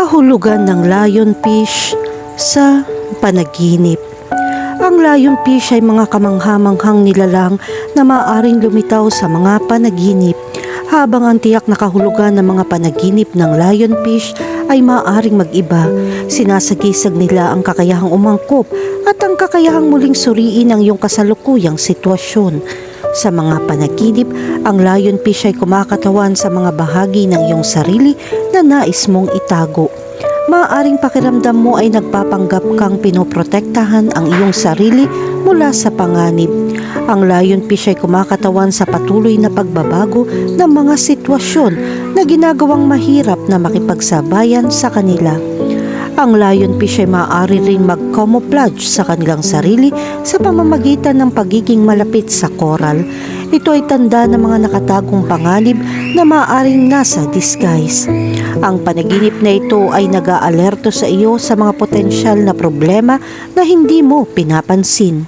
Kahulugan ng lionfish sa panaginip. Ang lionfish ay mga kamanghamanghang nilalang na maaaring lumitaw sa mga panaginip habang ang tiyak na kahulugan ng mga panaginip ng lionfish ay maaaring mag-iba. Sinasagisag nila ang kakayahang umangkop at ang kakayahang muling suriin ang iyong kasalukuyang sitwasyon. Sa mga panaginip, ang lionfish ay kumakatawan sa mga bahagi ng iyong sarili na nais mong itago. Maaaring pakiramdam mo ay nagpapanggap kang pinoprotektahan ang iyong sarili mula sa panganib. Ang lionfish ay kumakatawan sa patuloy na pagbabago ng mga sitwasyon na ginagawang mahirap na makipagsabayan sa kanila. Ang lionfish ay maaari ring mag-camouflage sa kanilang sarili sa pamamagitan ng pagiging malapit sa coral. Ito ay tanda ng mga nakatagong panganib na maaaring nasa disguise. Ang panaginip na ito ay nag-aalerto sa iyo sa mga potensyal na problema na hindi mo pinapansin.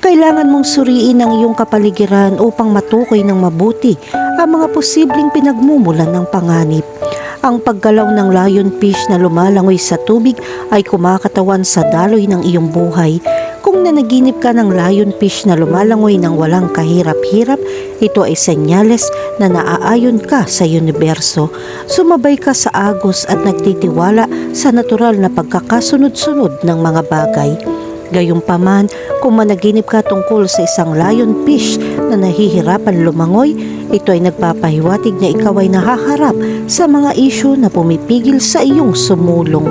Kailangan mong suriin ang iyong kapaligiran upang matukoy ng mabuti ang mga posibleng pinagmumulan ng panganib. Ang paggalaw ng lionfish na lumalangoy sa tubig ay kumakatawan sa daloy ng iyong buhay. Kung nanaginip ka ng lionfish na lumalangoy ng walang kahirap-hirap, ito ay senyales na naaayon ka sa universo. Sumabay ka sa agos at nagtitiwala sa natural na pagkakasunod-sunod ng mga bagay. Gayunpaman, kung managinip ka tungkol sa isang lionfish na nahihirapan lumangoy, ito ay nagpapahiwatig na ikaw ay nahaharap sa mga isyu na pumipigil sa iyong sumulong.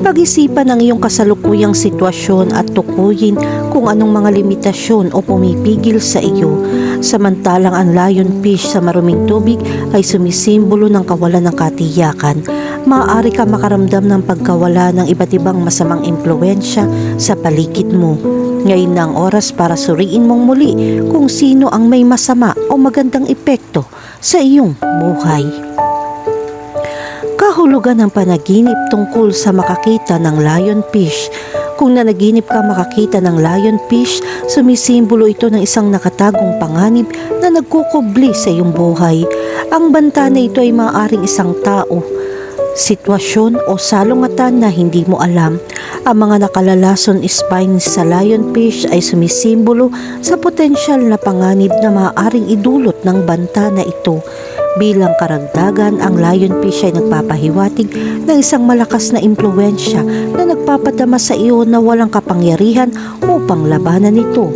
Pag-isipan ang iyong kasalukuyang sitwasyon at tukuyin kung anong mga limitasyon o pumipigil sa iyo. Samantalang ang lionfish sa maruming tubig ay sumisimbolo ng kawalan ng katiyakan. Maaari ka makaramdam ng pagkawala ng iba't ibang masamang impluensya sa paligid mo. Ngayon ang oras para suriin mong muli kung sino ang may masama o magandang epekto sa iyong buhay. Kahulugan ng panaginip tungkol sa makakita ng lionfish. Kung nanaginip ka makakita ng lionfish, sumisimbolo ito ng isang nakatagong panganib na nagkukubli sa iyong buhay. Ang banta na ito ay maaaring isang tao, sitwasyon o salungatan na hindi mo alam. Ang mga nakalalason spines sa lionfish ay sumisimbolo sa potensyal na panganib na maaaring idulot ng banta na ito. Bilang karagdagan, ang lionfish ay nagpapahiwatig ng isang malakas na impluensya na nagpapadama sa iyo na walang kapangyarihan upang labanan ito.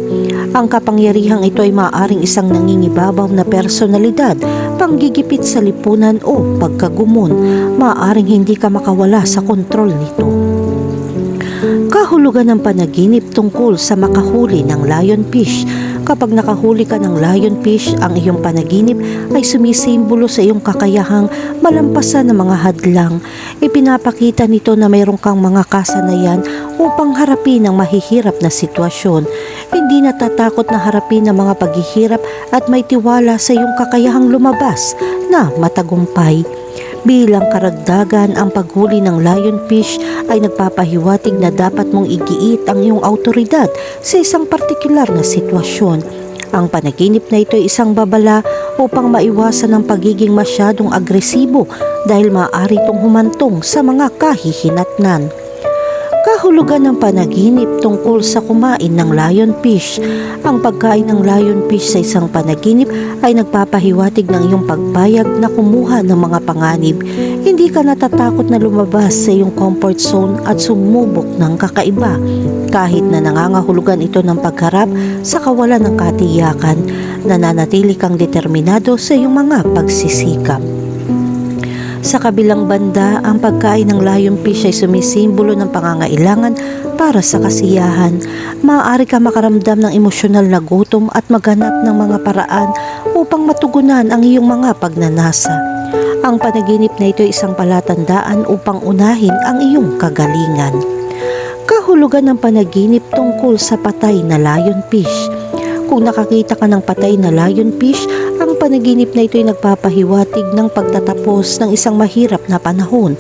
Ang kapangyarihang ito ay maaaring isang nangingibabaw na personalidad, panggigipit sa lipunan o pagkagumon. Maaaring hindi ka makawala sa kontrol nito. Kahulugan ng panaginip tungkol sa makahuli ng lionfish. Kapag nakahuli ka ng lionfish, ang iyong panaginip ay sumisimbolo sa iyong kakayahang malampasan ng mga hadlang. Ipinapakita nito na mayroon kang mga kasanayan upang harapin ang mahihirap na sitwasyon. Hindi natatakot na harapin ang mga paghihirap at may tiwala sa iyong kakayahang lumabas na matagumpay. Bilang karagdagan, ang paghuli ng lionfish ay nagpapahiwatig na dapat mong igiit ang iyong autoridad sa isang partikular na sitwasyon. Ang panaginip na ito ay isang babala upang maiwasan ang pagiging masyadong agresibo dahil maaari itong humantong sa mga kahihinatnan. Kahulugan ng panaginip tungkol sa kumain ng lionfish. Ang pagkain ng lionfish sa isang panaginip ay nagpapahiwatig ng iyong pagpayag na kumuha ng mga panganib. Hindi ka natatakot na lumabas sa iyong comfort zone at sumubok ng kakaiba. Kahit na nangangahulugan ito ng pagharap sa kawalan ng katiyakan, nananatili kang determinado sa iyong mga pagsisikap. Sa kabilang banda, ang pagkain ng lionfish ay sumisimbolo ng pangangailangan para sa kasiyahan. Maaari ka makaramdam ng emosyonal na gutom at maghanap ng mga paraan upang matugunan ang iyong mga pagnanasa. Ang panaginip na ito ay isang palatandaan upang unahin ang iyong kagalingan. Kahulugan ng panaginip tungkol sa patay na lionfish. Kung nakakita ka ng patay na lionfish, ang panaginip na ito ay nagpapahiwatig ng pagtatapos ng isang mahirap na panahon.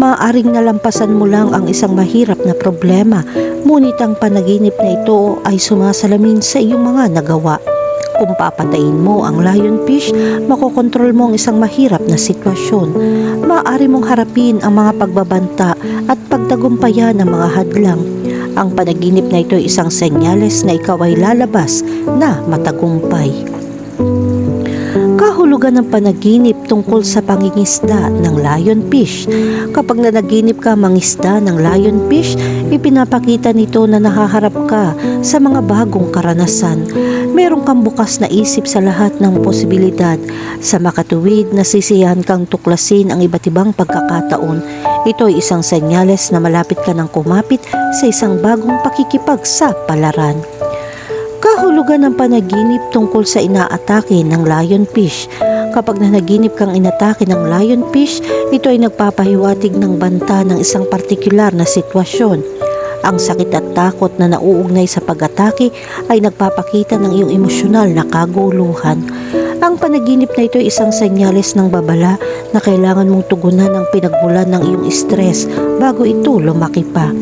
Maaaring nalampasan mo lang ang isang mahirap na problema, ngunit ang panaginip na ito ay sumasalamin sa iyong mga nagawa. Kung papatayin mo ang lionfish, makokontrol mo ang isang mahirap na sitwasyon. Maaari mong harapin ang mga pagbabanta at pagtagumpayan ng mga hadlang. Ang panaginip na ito ay isang senyales na ikaw ay lalabas na matagumpay. Kahulugan ng panaginip tungkol sa pangingisda ng lionfish. Kapag nanaginip ka mangisda ng lionfish, ipinapakita nito na nahaharap ka sa mga bagong karanasan. Meron kang bukas na isip sa lahat ng posibilidad. Sa makatuwid, nasisiyahan kang tuklasin ang iba't ibang pagkakataon. Ito ay isang senyales na malapit ka ng kumapit sa isang bagong pakikipag sa palaran. Kahulugan ng panaginip tungkol sa inaatake ng lionfish. Kapag nanaginip kang inatake ng lionfish, ito ay nagpapahiwatig ng banta ng isang partikular na sitwasyon. Ang sakit at takot na nauugnay sa pag-atake ay nagpapakita ng iyong emosyonal na kaguluhan. Ang panaginip na ito ay isang senyales ng babala na kailangan mong tugunan ang pinagbulan ng iyong stress bago ito lumaki pa.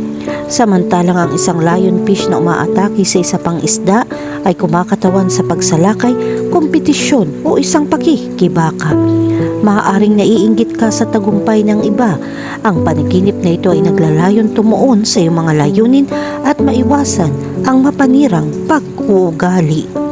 Samantalang ang isang lionfish na umaatake sa isa pang isda ay kumakatawan sa pagsalakay, kompetisyon o isang pakikibaka. Maaaring naiinggit ka sa tagumpay ng iba. Ang panaginip na ito ay naglalayon tumuon sa iyong mga layunin at maiwasan ang mapanirang pag-uugali.